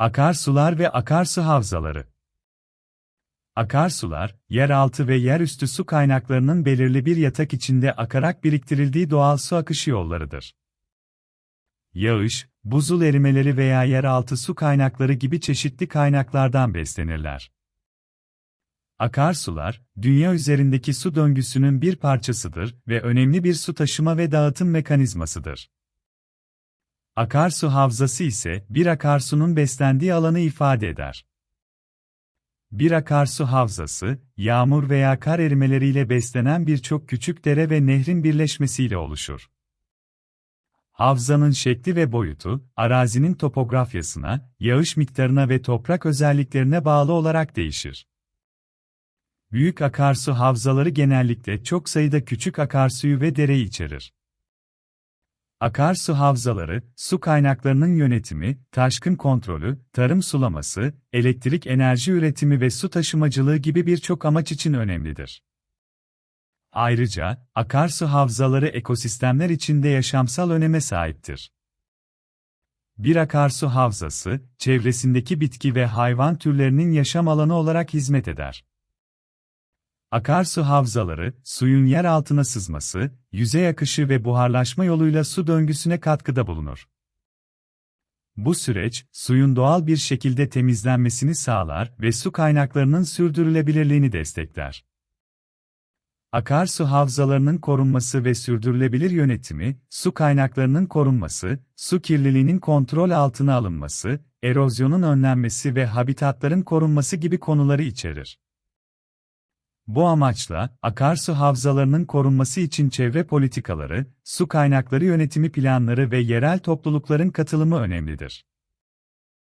Akarsular ve akarsu havzaları. Akarsular, yeraltı ve yerüstü su kaynaklarının belirli bir yatak içinde akarak biriktirildiği doğal su akışı yollarıdır. Yağış, buzul erimeleri veya yeraltı su kaynakları gibi çeşitli kaynaklardan beslenirler. Akarsular, dünya üzerindeki su döngüsünün bir parçasıdır ve önemli bir su taşıma ve dağıtım mekanizmasıdır. Akarsu havzası ise bir akarsunun beslendiği alanı ifade eder. Bir akarsu havzası, yağmur veya kar erimeleriyle beslenen birçok küçük dere ve nehrin birleşmesiyle oluşur. Havzanın şekli ve boyutu, arazinin topografyasına, yağış miktarına ve toprak özelliklerine bağlı olarak değişir. Büyük akarsu havzaları genellikle çok sayıda küçük akarsuyu ve dereyi içerir. Akarsu havzaları, su kaynaklarının yönetimi, taşkın kontrolü, tarım sulaması, elektrik enerji üretimi ve su taşımacılığı gibi birçok amaç için önemlidir. Ayrıca, akarsu havzaları ekosistemler içinde yaşamsal öneme sahiptir. Bir akarsu havzası, çevresindeki bitki ve hayvan türlerinin yaşam alanı olarak hizmet eder. Akarsu havzaları, suyun yer altına sızması, yüzey akışı ve buharlaşma yoluyla su döngüsüne katkıda bulunur. Bu süreç, suyun doğal bir şekilde temizlenmesini sağlar ve su kaynaklarının sürdürülebilirliğini destekler. Akarsu havzalarının korunması ve sürdürülebilir yönetimi, su kaynaklarının korunması, su kirliliğinin kontrol altına alınması, erozyonun önlenmesi ve habitatların korunması gibi konuları içerir. Bu amaçla, akarsu havzalarının korunması için çevre politikaları, su kaynakları yönetimi planları ve yerel toplulukların katılımı önemlidir.